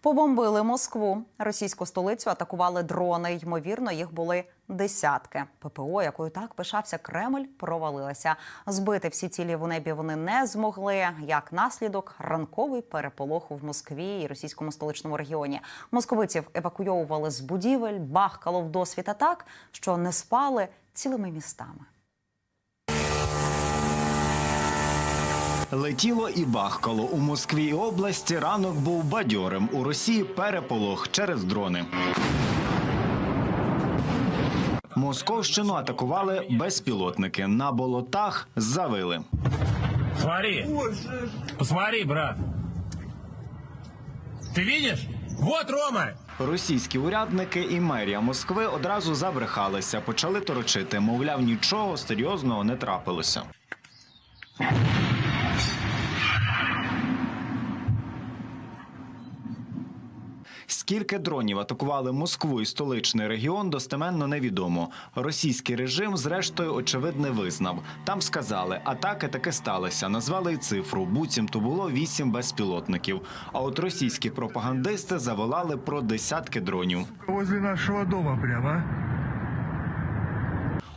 Побомбили Москву. Російську столицю атакували дрони. Ймовірно, їх були десятки. ППО, якою так пишався Кремль, провалилася. Збити всі цілі в небі вони не змогли. Як наслідок, ранковий переполох в Москві і російському столичному регіоні. Московитів евакуйовували з будівель, бахкало в досвід атак, що не спали цілими містами. Летіло і бахкало у Москві і області. Ранок був бадьорим. У Росії переполох через дрони. Московщину атакували безпілотники. На болотах завили. Смотри. Посмотри, брат. Ты видишь? Вот Рома. Російські урядники і мерія Москви одразу забрехалися, почали торочити. Мовляв, нічого серйозного не трапилося. Скільки дронів атакували Москву і столичний регіон, достеменно невідомо. Російський режим, зрештою, очевидно, визнав. Там сказали, атаки таки сталися. Назвали й цифру. Буцімто було вісім безпілотників. А от російські пропагандисти заволали про десятки дронів. Возле нашого дома прямо.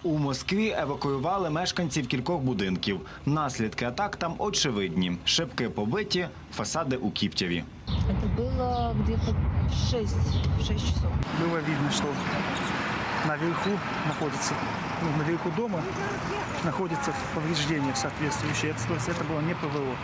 У Москві евакуювали мешканців кількох будинків. Наслідки атак там очевидні: шибки побиті, фасади у Кіптєві. Это было где-то в 6, в 6 часов. Было видно, что наверху находится, ну, наверху дома находится повреждение соответствующее. Это, то есть это было не ПВО.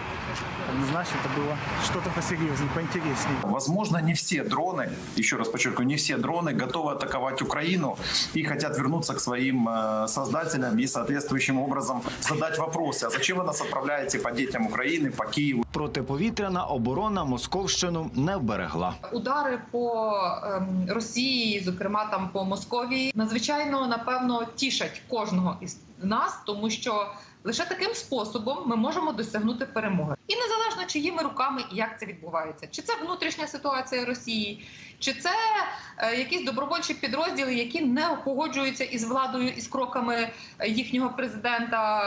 Однозначно это было что-то посерьезнее, поинтереснее. Возможно, не все дроны, еще раз подчеркиваю, не все дроны готовы атаковать Украину и хотят вернуться к своим э, создателям и соответствующим образом задать вопросы. А зачем вы нас отправляете по детям Украины, по Киеву? Протиповітряна оборона Московщину не вберегла. удари по ем, Росії, зокрема там по Московії, надзвичайно напевно тішать кожного із нас, тому що лише таким способом ми можемо досягнути перемоги. І незалежно чиїми руками і як це відбувається, чи це внутрішня ситуація Росії, чи це е, якісь добровольчі підрозділи, які не погоджуються із владою із кроками їхнього президента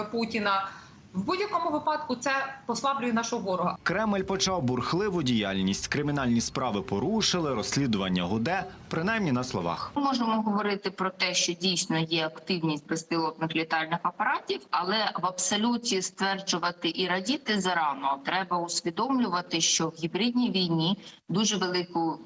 е, Путіна. В будь-якому випадку це послаблює нашого ворога. Кремль почав бурхливу діяльність. Кримінальні справи порушили, розслідування гуде, принаймні на словах. Ми можемо говорити про те, що дійсно є активність безпілотних літальних апаратів, але в абсолюті стверджувати і радіти зарано треба усвідомлювати, що в гібридній війні дуже велику.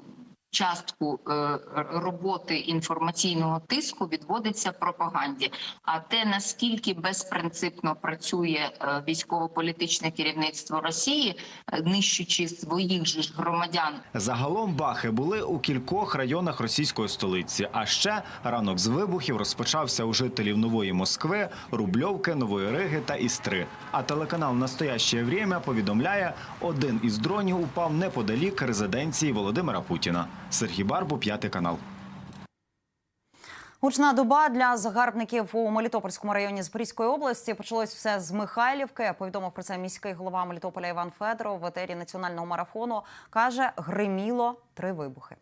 Частку е, роботи інформаційного тиску відводиться пропаганді. А те наскільки безпринципно працює е, військово-політичне керівництво Росії, е, нищучи своїх ж громадян Загалом бахи були у кількох районах російської столиці. А ще ранок з вибухів розпочався у жителів нової Москви, Рубльовки, Нової Риги та Істри. А телеканал Настояще время повідомляє, один із дронів упав неподалік резиденції Володимира Путіна. Сергій Барбу, п'ятий канал. Гучна доба для загарбників у Мелітопольському районі Запорізької області. Почалось все з Михайлівки. Повідомив про це міський голова Мелітополя Іван Федоров в етері національного марафону. каже, гриміло три вибухи.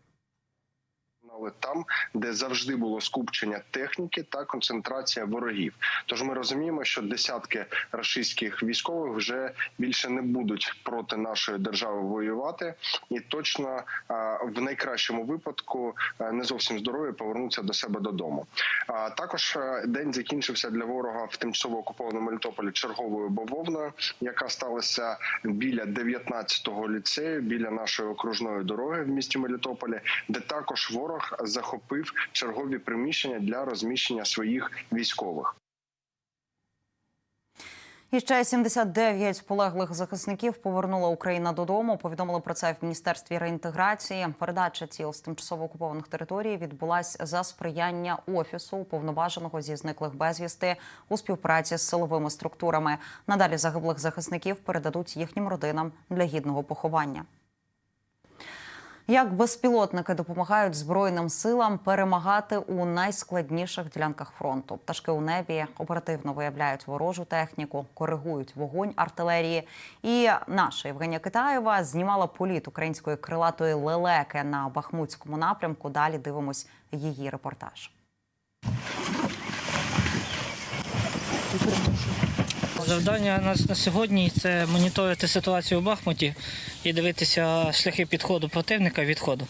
Але там, де завжди було скупчення техніки та концентрація ворогів. Тож ми розуміємо, що десятки рашистських військових вже більше не будуть проти нашої держави воювати, і точно в найкращому випадку не зовсім здорові повернуться до себе додому. Також день закінчився для ворога в тимчасово окупованому Мелітополі черговою бавовною, яка сталася біля 19-го ліцею, біля нашої окружної дороги в місті Мелітополі, де також ворог захопив чергові приміщення для розміщення своїх військових. І ще 79 полеглих захисників повернула Україна додому. Повідомили про це в міністерстві реінтеграції. Передача тіл з тимчасово окупованих територій відбулась за сприяння офісу уповноваженого зі зниклих безвісти у співпраці з силовими структурами. Надалі загиблих захисників передадуть їхнім родинам для гідного поховання. Як безпілотники допомагають збройним силам перемагати у найскладніших ділянках фронту? Пташки у небі оперативно виявляють ворожу техніку, коригують вогонь артилерії. І наша Євгенія Китаєва знімала політ української крилатої лелеки на Бахмутському напрямку. Далі дивимось її репортаж. Завдання на, на сьогодні це моніторити ситуацію в Бахмуті і дивитися шляхи підходу противника відходу.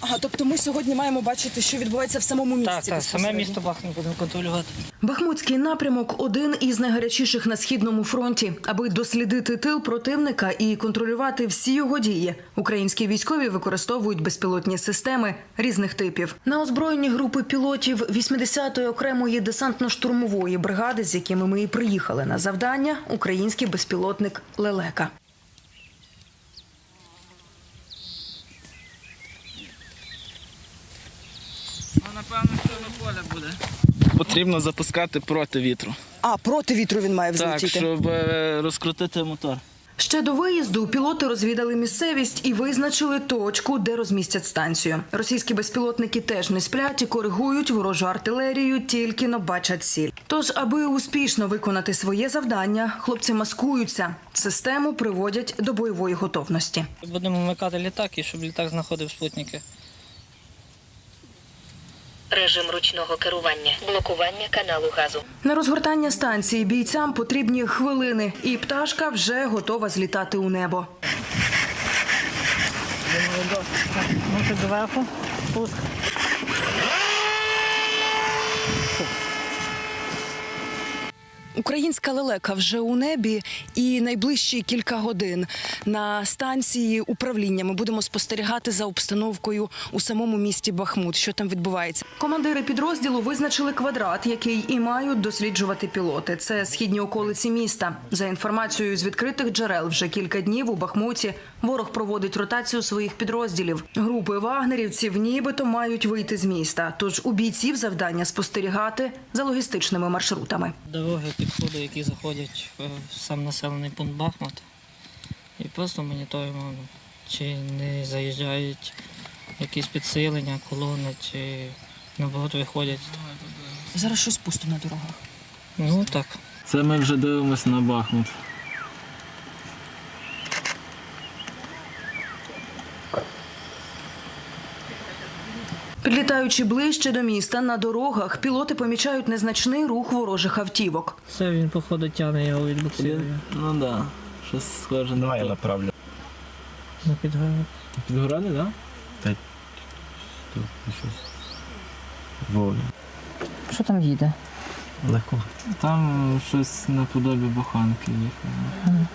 Ага, тобто ми сьогодні маємо бачити, що відбувається в самому місті. Так, так, саме місто Бахмут будемо контролювати. Бахмутський напрямок один із найгарячіших на східному фронті. Аби дослідити тил противника і контролювати всі його дії. Українські військові використовують безпілотні системи різних типів. На озброєнні групи пілотів 80-ї окремої десантно-штурмової бригади, з якими ми і приїхали на завдання, український безпілотник Лелека. Ну, напевно, що на поле буде. Потрібно запускати проти вітру. А, проти вітру він має Так, щоб е, розкрутити мотор. Ще до виїзду пілоти розвідали місцевість і визначили точку, де розмістять станцію. Російські безпілотники теж не сплять і коригують ворожу артилерію, тільки но бачать ціль. Тож, аби успішно виконати своє завдання, хлопці маскуються. Систему приводять до бойової готовності. Будемо вмикати літак і щоб літак знаходив спутники. Режим ручного керування. Блокування каналу газу. На розгортання станції бійцям потрібні хвилини, і пташка вже готова злітати у небо. Може зверху, спуск. Українська лелека вже у небі, і найближчі кілька годин на станції управління ми будемо спостерігати за обстановкою у самому місті Бахмут. Що там відбувається? Командири підрозділу визначили квадрат, який і мають досліджувати пілоти. Це східні околиці міста. За інформацією з відкритих джерел, вже кілька днів у Бахмуті ворог проводить ротацію своїх підрозділів. Групи вагнерівців нібито мають вийти з міста. Тож у бійців завдання спостерігати за логістичними маршрутами. Дороги, підходи, які заходять в сам населений пункт Бахмут. І просто моніторимо, чи не заїжджають якісь підсилення, колони, чи наоборот виходять. Зараз щось пусто на дорогах. Ну так. Це ми вже дивимося на Бахмут. Підлітаючи ближче до міста на дорогах, пілоти помічають незначний рух ворожих автівок. Це він, походу, тягне його від буксиру. Ну так, да. щось схоже на то. направлю. На підгорі. Підгорали, так? Да? Що там їде? Легко. Там щось наподобі буханки їхало.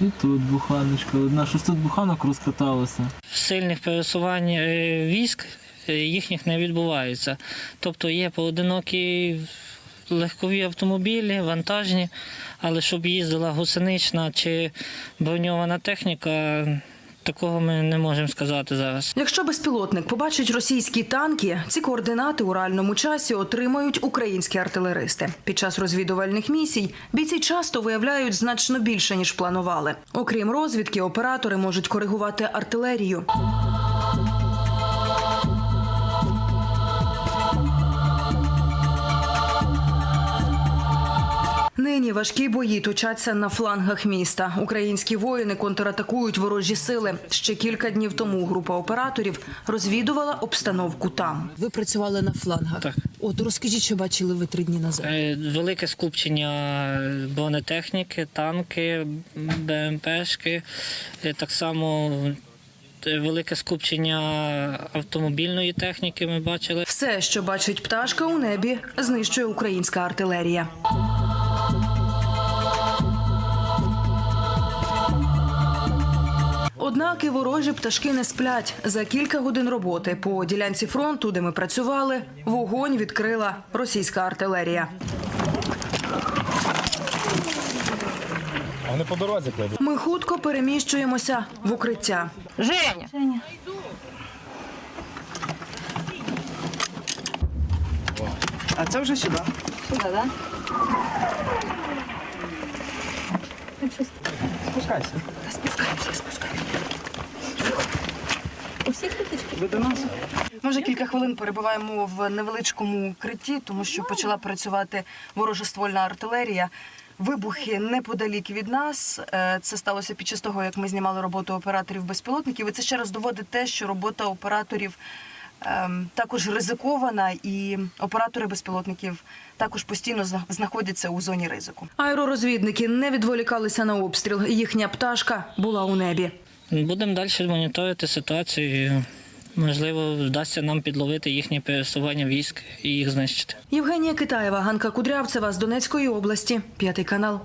І тут буханочка. Одна, щось тут буханок розкаталося. Сильних пересувань е, військ е, їхніх не відбувається. Тобто є поодинокі легкові автомобілі, вантажні, але щоб їздила гусенична чи броньована техніка, такого ми не можемо сказати зараз. Якщо безпілотник побачить російські танки, ці координати у реальному часі отримають українські артилеристи. Під час розвідувальних місій бійці часто виявляють значно більше ніж планували. Окрім розвідки, оператори можуть коригувати артилерію. Нині важкі бої точаться на флангах міста. Українські воїни контратакують ворожі сили. Ще кілька днів тому група операторів розвідувала обстановку там. Ви працювали на флангах. Так. От розкажіть, що бачили ви три дні назад. Е, Велике скупчення бронетехніки, танки, БМПшки, е, так само е, велике скупчення автомобільної техніки ми бачили. Все, що бачить пташка у небі, знищує українська артилерія. Однак і ворожі пташки не сплять. За кілька годин роботи по ділянці фронту, де ми працювали, вогонь відкрила російська артилерія. Вони по дорозі кладуть. Ми хутко переміщуємося в укриття. Женя! А це вже сюди. Спускайся. Спускаємося, спускаємося. Ви до нас? Ми вже кілька хвилин перебуваємо в невеличкому укритті, тому що почала працювати ворожа ствольна артилерія. Вибухи неподалік від нас. Е, Це сталося під час того, як ми знімали роботу операторів безпілотників. І це ще раз доводить те, що робота операторів також ризикована, і оператори безпілотників також постійно зна- знаходяться у зоні ризику. Аеророзвідники не відволікалися на обстріл. Їхня пташка була у небі. Будемо далі моніторити ситуацію. Можливо, вдасться нам підловити їхнє пересування військ і їх знищити. Євгенія Китаєва, Ганка Кудрявцева з Донецької області, п'ятий канал.